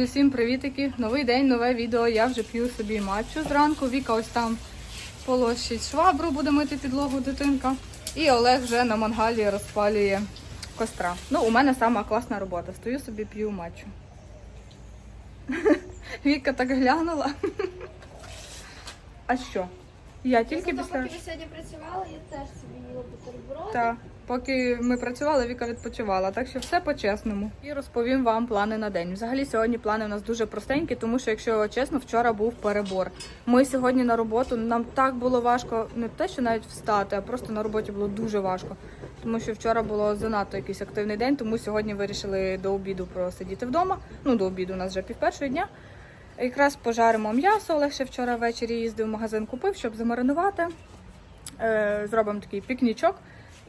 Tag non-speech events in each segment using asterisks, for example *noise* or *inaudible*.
Усім привітики! Новий день, нове відео. Я вже п'ю собі матчу зранку. Віка ось там полощить швабру, буде мити підлогу дитинка. І Олег вже на мангалі розпалює костра. Ну, у мене сама класна робота. Стою собі п'ю матчу. *laughs* Віка так глянула. *laughs* А що? Я тільки після. поки ви сьогодні працювали, я теж собі їла бутерброд. Так, поки ми працювали, Віка відпочивала. Так що все по-чесному. І розповім вам плани на день. Взагалі сьогодні плани у нас дуже простенькі, тому що, якщо чесно, вчора був перебор. Ми сьогодні на роботу нам так було важко, не те, що навіть встати, а просто на роботі було дуже важко. Тому що вчора було занадто якийсь активний день, тому сьогодні вирішили до обіду просидіти вдома. Ну, до обіду у нас вже пів першого дня. Якраз пожаримо м'ясо. Олег ще вчора ввечері їздив в магазин, купив, щоб замаринувати. Е, Зробимо такий пікнічок.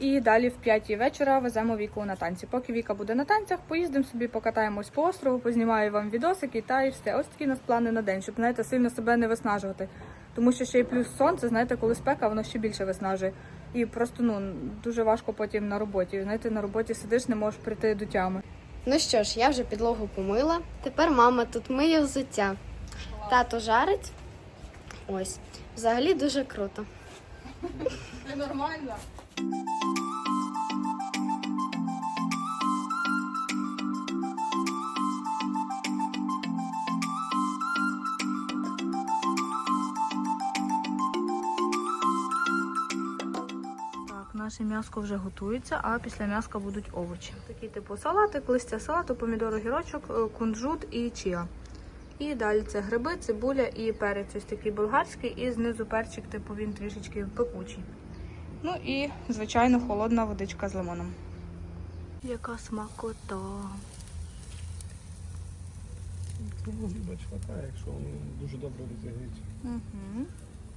І далі в п'ятій вечора веземо Віку на танці. Поки Віка буде на танцях, поїздимо собі, покатаємось по острову, познімаю вам відосики та і все. Ось такі у нас плани на день, щоб знаєте, сильно себе не виснажувати. Тому що ще й плюс сонце, знаєте, коли спека, воно ще більше виснажує. І просто ну дуже важко потім на роботі. Знаєте, на роботі сидиш, не можеш прийти до тями. Ну що ж, я вже підлогу помила. Тепер мама тут миє взуття. Тато жарить. Ось. Взагалі дуже круто. Це нормально. Наше м'яско вже готується, а після м'яска будуть овочі. Такі типу салатик, листя салату, помідор, огірочок, е, кунжут і чия. І далі це гриби, цибуля і перець ось такий болгарський, і знизу перчик, типу він трішечки пекучий. Ну і, звичайно, холодна водичка з лимоном. Яка смакота. Ну, бач, хватає, якщо вони дуже добре розігріють. Угу.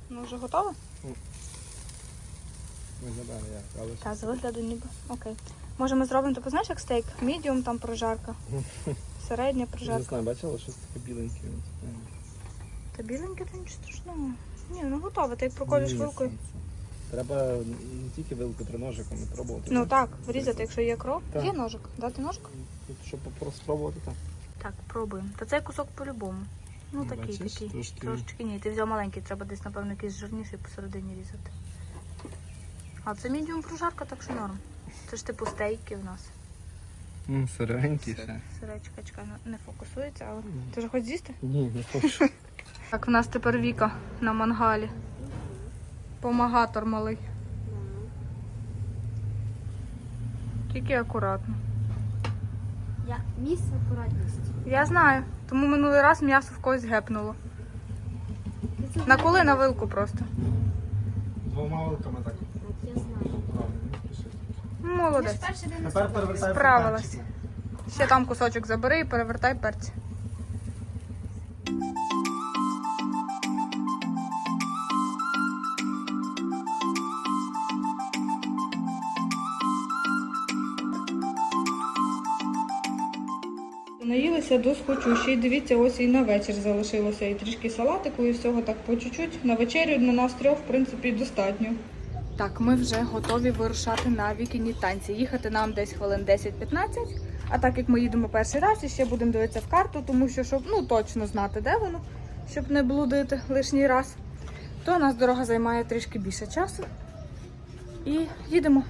Ну, вже готово? Виглядає як, але Так, з вигляду ніби. Окей. Може ми зробимо, типу, знаєш, як стейк? Мідіум там прожарка. *laughs* Середня я не знаю, бачила щось таке біленьке. Та біленьке, то нічого страшного. Ні, ну готове, ти як проколюєш вилкою. Треба не тільки вилку три ножиками пробувати. Ну так, врізати, якщо є кров. Так. Є ножик. Дати ножик? Тут, Щоб просто спробувати, так. Так, пробуємо. Та цей кусок по-любому. Ну Ну, такий, бачиш, такий. трошки- Трошечки ні. Ти взяв маленький, треба десь, напевно, якийсь жирніший посередині різати. А це мідіум прожарка, так що норм. Це ж типу стейки в нас. Ну, сиренький ще. Сиречка, чекай, не фокусується, але. Ти вже хочеш з'їсти? Ні, не хочу. Так, в нас тепер Віка на мангалі. Помагатор малий. Тільки акуратно. Я місце акуратність. Я знаю, тому минулий раз м'ясо в когось гепнуло. На коли на вилку просто. Двома вилками так. Я знаю. Молодець. Тепер Справилась. Ще там кусочок забери і перевертай перці. Наїлися до. Ще й дивіться, ось і на вечір залишилося. І трішки салатику, і всього так по чуть-чуть. На вечерю на нас трьох, в принципі, достатньо. Так, ми вже готові вирушати на вікіні танці. Їхати нам десь хвилин 10-15. А так як ми їдемо перший раз, і ще будемо дивитися в карту, тому що щоб ну точно знати, де воно, щоб не блудити лишній раз, то у нас дорога займає трішки більше часу. І їдемо.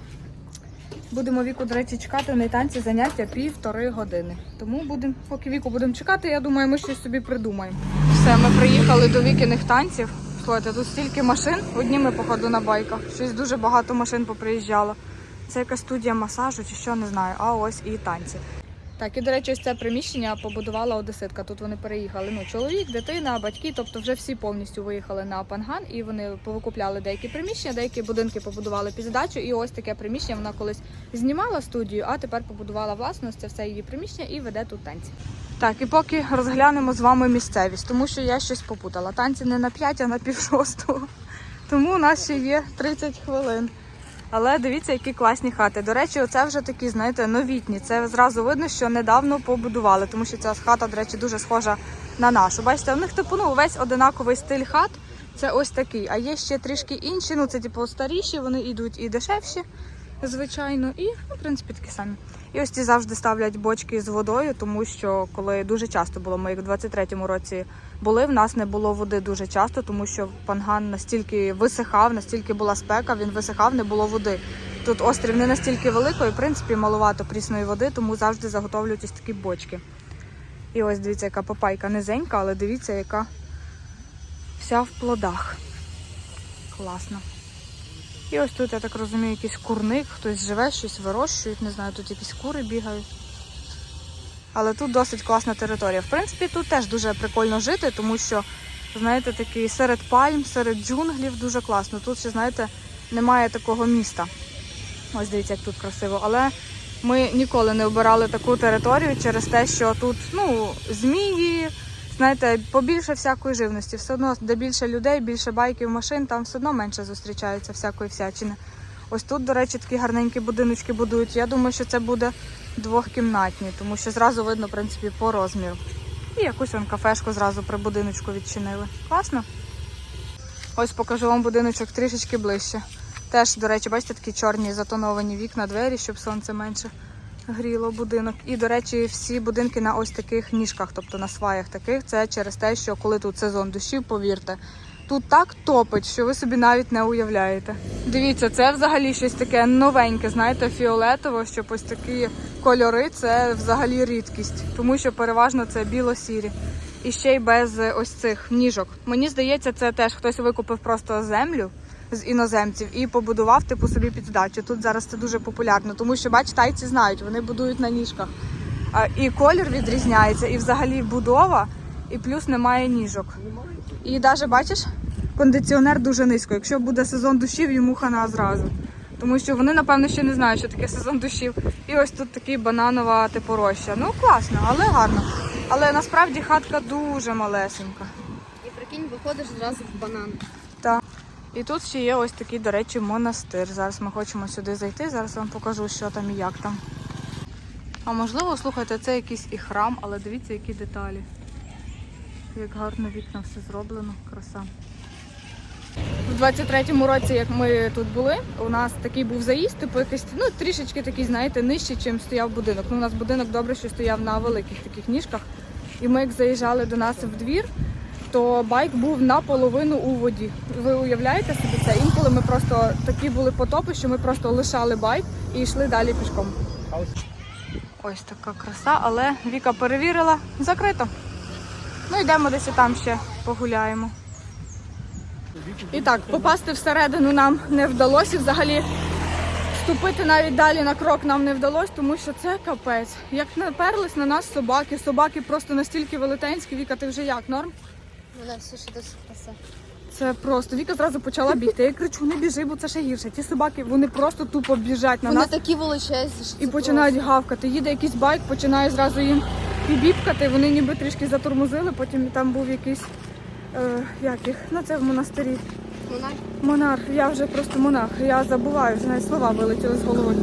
Будемо віку, до речі, чекати на танці заняття півтори години. Тому будемо, поки віку будемо чекати, я думаю, ми щось собі придумаємо. Все, ми приїхали до вікіних танців. Слухайте, тут стільки машин, одні ми, походу, на байках. Щось дуже багато машин поприїжджало. Це якась студія масажу чи що, не знаю. А ось і танці. Так, і до речі, ось це приміщення побудувала одеситка. Тут вони переїхали. Ну, чоловік, дитина, батьки, тобто вже всі повністю виїхали на Панган і вони повикупляли деякі приміщення, деякі будинки побудували під здачу. І ось таке приміщення вона колись знімала студію, а тепер побудувала власну. Це все її приміщення і веде тут танці. Так, і поки розглянемо з вами місцевість, тому що я щось попутала. Танці не на 5, а на пів. Тому у нас ще є 30 хвилин. Але дивіться, які класні хати. До речі, оце вже такі, знаєте, новітні. Це зразу видно, що недавно побудували, тому що ця хата, до речі, дуже схожа на нашу. Бачите, у них типу ну, весь одинаковий стиль хат. Це ось такий. А є ще трішки інші. Ну це типу старіші, вони йдуть і дешевші, звичайно, і ну, в принципі такі самі. І ось ті завжди ставлять бочки з водою, тому що коли дуже часто було, ми як в 23-му році були, в нас не було води дуже часто, тому що панган настільки висихав, настільки була спека, він висихав, не було води. Тут острів не настільки великий, в принципі, маловато прісної води, тому завжди заготовлюють ось такі бочки. І ось дивіться, яка папайка низенька, але дивіться, яка вся в плодах. Класно. І ось тут, я так розумію, якийсь курник, хтось живе, щось вирощують, не знаю, тут якісь кури бігають. Але тут досить класна територія. В принципі, тут теж дуже прикольно жити, тому що, знаєте, такий серед пальм, серед джунглів дуже класно. Тут ще, знаєте, немає такого міста. Ось дивіться, як тут красиво. Але ми ніколи не обирали таку територію через те, що тут ну, змії, знаєте, побільше всякої живності. Все одно, де більше людей, більше байків, машин, там все одно менше зустрічається всякої всячини. Ось тут, до речі, такі гарненькі будиночки будують. Я думаю, що це буде двохкімнатні, тому що зразу видно, в принципі, по розміру. І якусь вон кафешку зразу при будиночку відчинили. Класно. Ось покажу вам будиночок трішечки ближче. Теж, до речі, бачите, такі чорні затоновані вікна, двері, щоб сонце менше гріло будинок. І, до речі, всі будинки на ось таких ніжках, тобто на сваях таких. Це через те, що коли тут сезон дощів, повірте, тут так топить, що ви собі навіть не уявляєте. Дивіться, це взагалі щось таке новеньке, знаєте, фіолетово, щоб ось такі кольори це взагалі рідкість, тому що переважно це біло-сірі. І ще й без ось цих ніжок. Мені здається, це теж хтось викупив просто землю з іноземців і побудував типу собі під здачу. Тут зараз це дуже популярно, тому що бач, тайці знають, вони будують на ніжках. І колір відрізняється, і взагалі будова, і плюс немає ніжок. І навіть бачиш, кондиціонер дуже низько. Якщо буде сезон душів, йому хана зразу. Тому що вони, напевно, ще не знають, що таке сезон душів. І ось тут такий бананова типу роща. Ну класно, але гарно. Але насправді хатка дуже малесенька. І прикинь, виходиш зразу в банан. І тут ще є ось такий, до речі, монастир. Зараз ми хочемо сюди зайти. Зараз вам покажу, що там і як там. А можливо, слухайте, це якийсь і храм, але дивіться, які деталі. Як гарно вікна все зроблено, краса. У 23-му році, як ми тут були, у нас такий був заїзд, типу якийсь, ну трішечки такий, знаєте, нижче, чим стояв будинок. Ну, у нас будинок добре, що стояв на великих таких ніжках. І ми як заїжджали до нас в двір, то байк був наполовину у воді. Ви уявляєте собі це? Інколи ми просто такі були потопи, що ми просто лишали байк і йшли далі пішком. Ось така краса, але Віка перевірила, закрито. Ну йдемо десь і там ще погуляємо. І так, попасти всередину нам не вдалося. Взагалі ступити навіть далі на крок нам не вдалося, тому що це капець. Як наперлись на нас собаки, собаки просто настільки велетенські. Віка, ти вже як норм? Мене все ще досі краса. Це просто Віка зразу почала бігти. Я кричу, не біжи, бо це ще гірше. Ті собаки вони просто тупо біжать на Вони нас такі величезні, що і починають гавкати. Їде якийсь байк, починає зразу їм бібкати. Вони ніби трішки затормозили. Потім там був якийсь е, як їх, ну це в монастирі. монарх. Монарх, я вже просто монах. Я забуваю, вже навіть слова вилетіли з голови.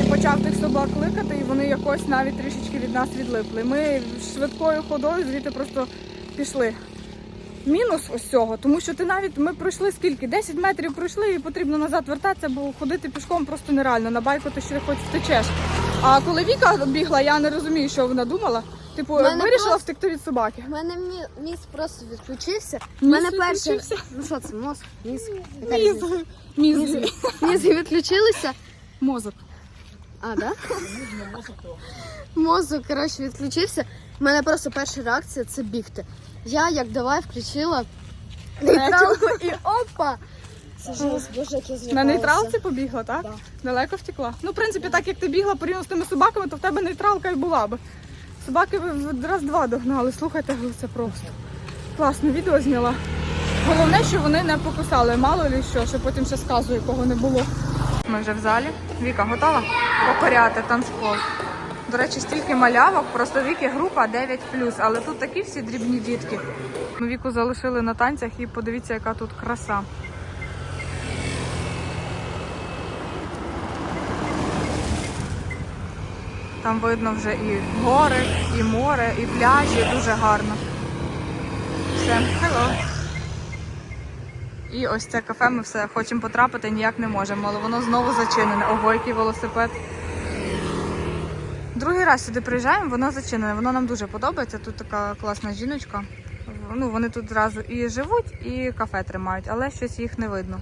І почав тих собак кликати, і вони якось навіть трішечки від нас відлипли. Ми швидкою ходою звідти просто пішли. Мінус ось цього, тому що ти навіть ми пройшли скільки? 10 метрів пройшли і потрібно назад вертатися, бо ходити пішком просто нереально. На байку ти ще хоч втечеш. А коли Віка бігла, я не розумію, що вона думала. Типу, вирішила просто- втекти від собаки. У мене мі- мізк просто відключився. У мене відключився? Ну що це, мозк? Мізк? Яка Мізг. різниця? Мізг. Мізки відключилися. Мозок. А, да? Мозок, коротше, відключився. У мене просто перша реакція це бігти. Я як давай включила нейтралку і опа! Це жесть, боже, як я злякалася. На нейтралці побігла, так? Да. Далеко втекла. Ну, в принципі, так як ти бігла порівняно з тими собаками, то в тебе нейтралка і була би. Собаки ви раз-два догнали. Слухайте, це просто. Класне відео зняла. Головне, що вони не покусали, мало ли що, що потім ще сказу, якого не було. Ми вже в залі. Віка готова покоряти танцпол. До речі, стільки малявок, просто віки група 9 але тут такі всі дрібні дітки. Ми віку залишили на танцях і подивіться, яка тут краса. Там видно вже і гори, і море, і пляжі. Дуже гарно. Все, hello. І ось це кафе ми все хочемо потрапити, ніяк не можемо, але воно знову зачинене. Ого, який велосипед. Другий раз сюди приїжджаємо, воно зачинене. Воно нам дуже подобається. Тут така класна жіночка. Ну, вони тут зразу і живуть, і кафе тримають, але щось їх не видно.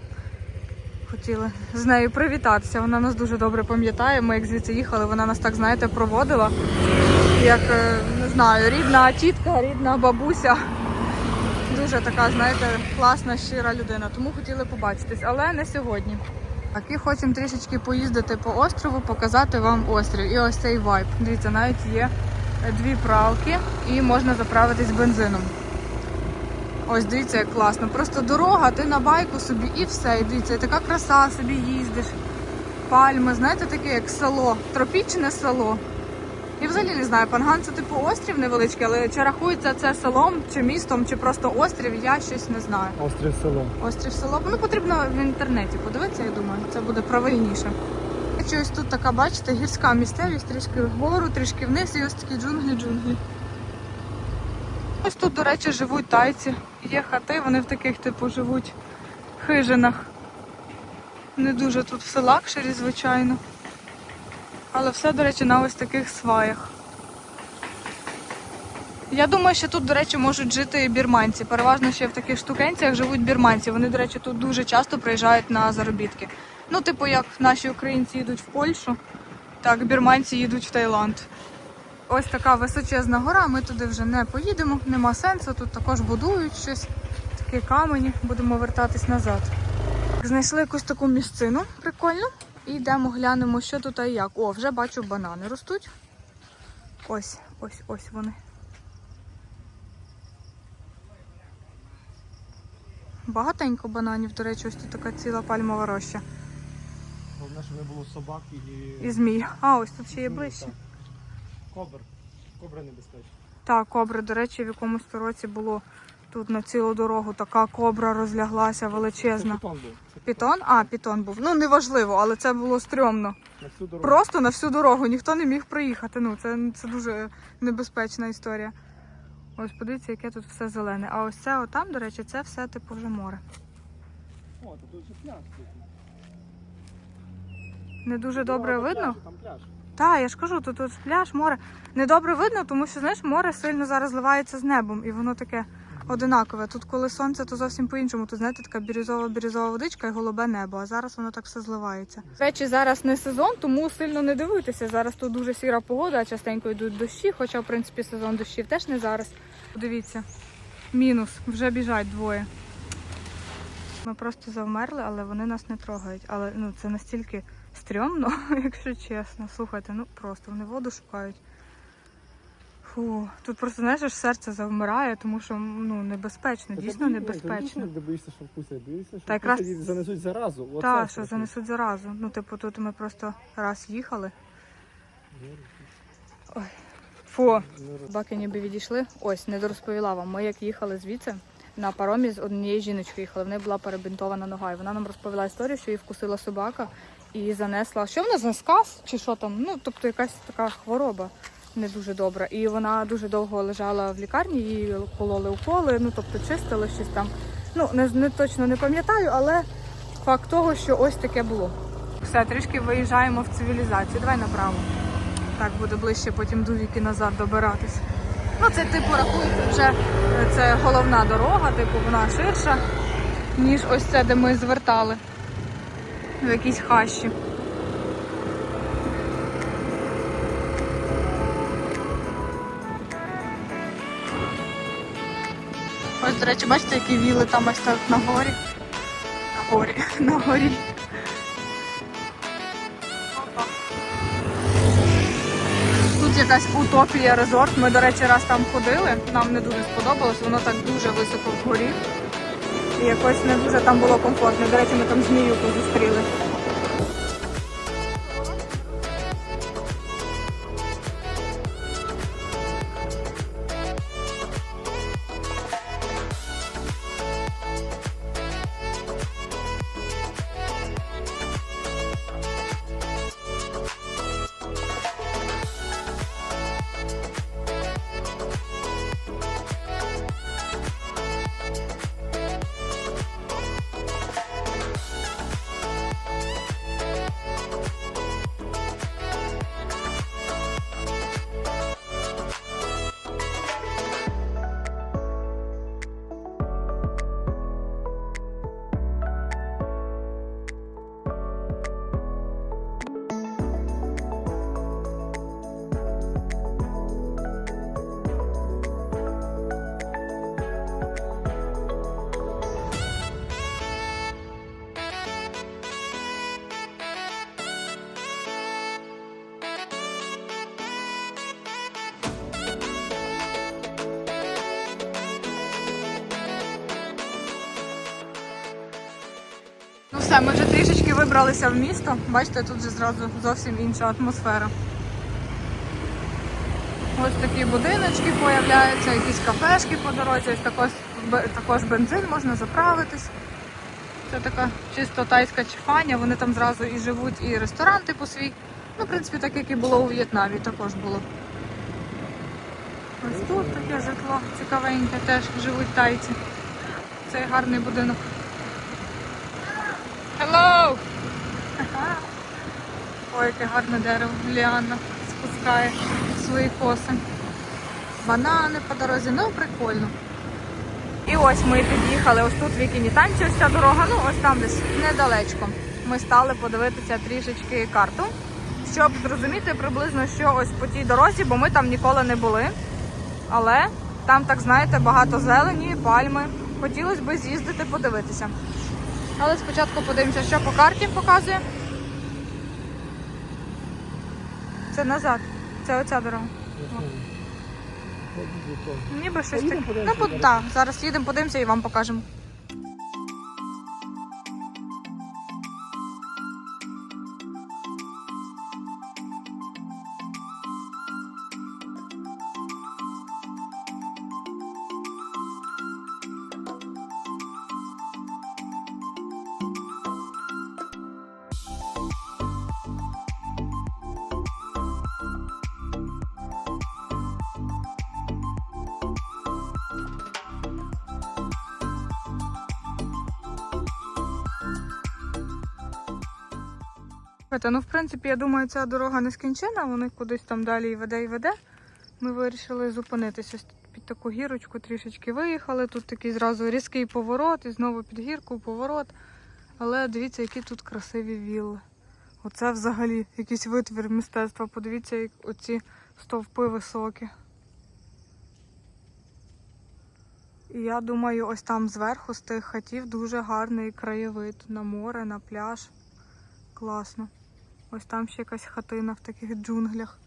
Хотіли з нею привітатися. Вона нас дуже добре пам'ятає. Ми як звідси їхали, вона нас так, знаєте, проводила. Як е, не знаю, рідна тітка, рідна бабуся. Дуже така, знаєте, класна, щира людина. Тому хотіли побачитись, але не сьогодні. Так, і хочемо трішечки поїздити по острову, показати вам острів. І ось цей вайб. Дивіться, навіть є дві пралки і можна заправитись бензином. Ось дивіться, як класно. Просто дорога, ти на байку собі і все. І дивіться, така краса собі їздиш. Пальми, знаєте, таке як село, тропічне село. І взагалі не знаю, Панган це типу острів невеличкий, але чи рахується це селом, чи містом, чи просто острів, я щось не знаю. Острів село. Острів село. Ну потрібно в інтернеті подивитися, я думаю, це буде правильніше. Чи ось тут така, бачите, гірська місцевість, трішки вгору, трішки вниз, і ось такі джунглі-джунглі. Ось тут, до речі, живуть тайці. Є хати, вони в таких, типу, живуть хижинах. Не дуже тут все лакшері, звичайно. Але все, до речі, на ось таких сваях. Я думаю, що тут, до речі, можуть жити бірманці. Переважно ще в таких штукенціях живуть бірманці. Вони, до речі, тут дуже часто приїжджають на заробітки. Ну, типу, як наші українці їдуть в Польщу, так бірманці їдуть в Таїланд. Ось така височезна гора, ми туди вже не поїдемо, нема сенсу. Тут також будують щось, такі камені, будемо вертатись назад. Знайшли якусь таку місцину прикольну. І йдемо глянемо, що тут і як. О, вже бачу, банани ростуть. Ось, ось, ось вони. Багатенько бананів, до речі, ось тут така ціла пальмова роща. Головне, щоб не було собак і... І змій. А, ось тут ще є ближче. Кобр. Кобра небезпечна. Так, кобри, до речі, в якомусь році було тут на цілу дорогу така кобра розляглася величезна. Це Пітон? А, пітон був. Ну, неважливо, але це було стрьомно. На всю дорогу. Просто на всю дорогу ніхто не міг проїхати. Ну, це, це дуже небезпечна історія. Ось подивіться, яке тут все зелене. А ось це отам, до речі, це все типу вже море. О, тут же пляж. Не дуже Дорога добре до видно. Там пляж. Так, я ж кажу, тут, тут пляж, море. Недобре видно, тому що знаєш, море сильно зараз зливається з небом, і воно таке одинакове. Тут, коли сонце, то зовсім по-іншому. Тут знаєте, така бірюзова-бірюзова водичка і голубе небо. А зараз воно так все зливається. Речі, зараз не сезон, тому сильно не дивитися. Зараз тут дуже сіра погода, а частенько йдуть дощі, хоча, в принципі, сезон дощів теж не зараз. Подивіться, мінус, вже біжать двоє. Ми просто завмерли, але вони нас не трогають. Але ну це настільки стрьомно, *laughs* якщо чесно. Слухайте, ну просто вони воду шукають. Фу, тут просто знаєш, аж серце завмирає, тому що ну небезпечно, Та дійсно ти небезпечно. не боїшся, що вкусять. Боїшся, що якраз- занесуть заразу. Так, що занесуть заразу. Ну, типу, тут ми просто раз їхали. Фу, Не роз- Баки ніби відійшли. Ось, не дорозповіла вам. Ми як їхали звідси на паромі з однією жіночкою їхали. В неї була перебинтована нога. І вона нам розповіла історію, що її вкусила собака і занесла. Що вона за сказ чи що там? Ну, тобто якась така хвороба не дуже добра. І вона дуже довго лежала в лікарні, її кололи уколи, ну тобто чистили щось там. Ну, не, не точно не пам'ятаю, але факт того, що ось таке було. Все, трішки виїжджаємо в цивілізацію. Давай направо. Так буде ближче потім до віки назад добиратись. Ну, це типу рахується вже е, це головна дорога, типу вона ширша, ніж ось це, де ми звертали в якісь хащі. До речі, бачите, які віли там ось так на горі. На горі, *laughs* на горі. Тут якась утопія резорт. Ми, до речі, раз там ходили. Нам не дуже сподобалось, воно так дуже високо вгорі. І якось не дуже там було комфортно. До речі, ми там змію зустріли. Все, ми вже трішечки вибралися в місто. Бачите, тут же зразу зовсім інша атмосфера. Ось такі будиночки появляються, якісь кафешки по дорозі, також, також бензин можна заправитись. Це така чисто тайська чифаня, вони там зразу і живуть, і ресторан типу свій. Ну, в принципі, так як і було у В'єтнамі, також було. Ось тут таке житло цікавеньке, теж живуть тайці. Цей гарний будинок. Hello! Ага. Ой, яке гарне дерево. Ліанна спускає свої коси. Банани по дорозі, ну прикольно. І ось ми під'їхали. Ось тут в Вікінітанці ось ця дорога, ну ось там десь недалечко. Ми стали подивитися трішечки карту, щоб зрозуміти приблизно, що ось по тій дорозі, бо ми там ніколи не були. Але там, так знаєте, багато зелені, пальми. Хотілося б з'їздити подивитися. Але спочатку подивимося, що по карті показує. Це назад. Це оця дорога. Ніби щось таке. Ну, так, зараз їдемо, подивимося і вам покажемо. Слухайте, ну в принципі, я думаю, ця дорога не скінчена, вони кудись там далі і веде і веде. Ми вирішили зупинитися під таку гірочку, трішечки виїхали. Тут такий зразу різкий поворот, і знову під гірку поворот. Але дивіться, які тут красиві вілли. Оце взагалі якийсь витвір мистецтва. Подивіться, як оці стовпи високі. І я думаю, ось там зверху з тих хатів дуже гарний краєвид на море, на пляж. Класно. Ось там ще якась хатина в таких джунглях.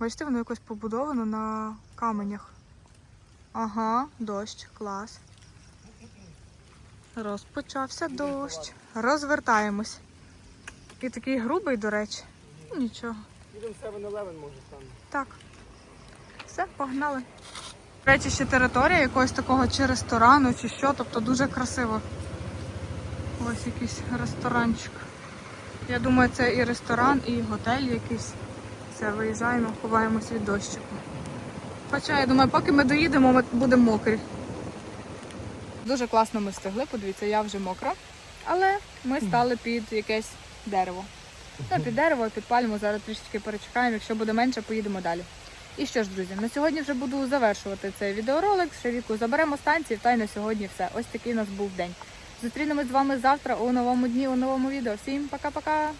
Бачите, воно якось побудовано на каменях. Ага, дощ, клас. Розпочався дощ. Розвертаємось. І такий грубий, до речі. Ну, Нічого. Їдемо 7-Eleven може там. Так. Все, погнали. До речі, ще територія якогось такого чи ресторану, чи що, тобто дуже красиво. Ось якийсь ресторанчик. Я думаю, це і ресторан, і готель якийсь. Все, виїжджаємо, ховаємося від дощику. Хоча, я думаю, поки ми доїдемо, ми будемо мокрі. Дуже класно ми встигли, подивіться, я вже мокра. Але ми стали під якесь дерево. Ну, під дерево, під пальму, зараз трішечки перечекаємо. Якщо буде менше, поїдемо далі. І що ж, друзі, на сьогодні вже буду завершувати цей відеоролик. Ще віку заберемо станції, та й на сьогодні все. Ось такий у нас був день. Зустрінемось з вами завтра у новому дні, у новому відео. Всім пока-пока!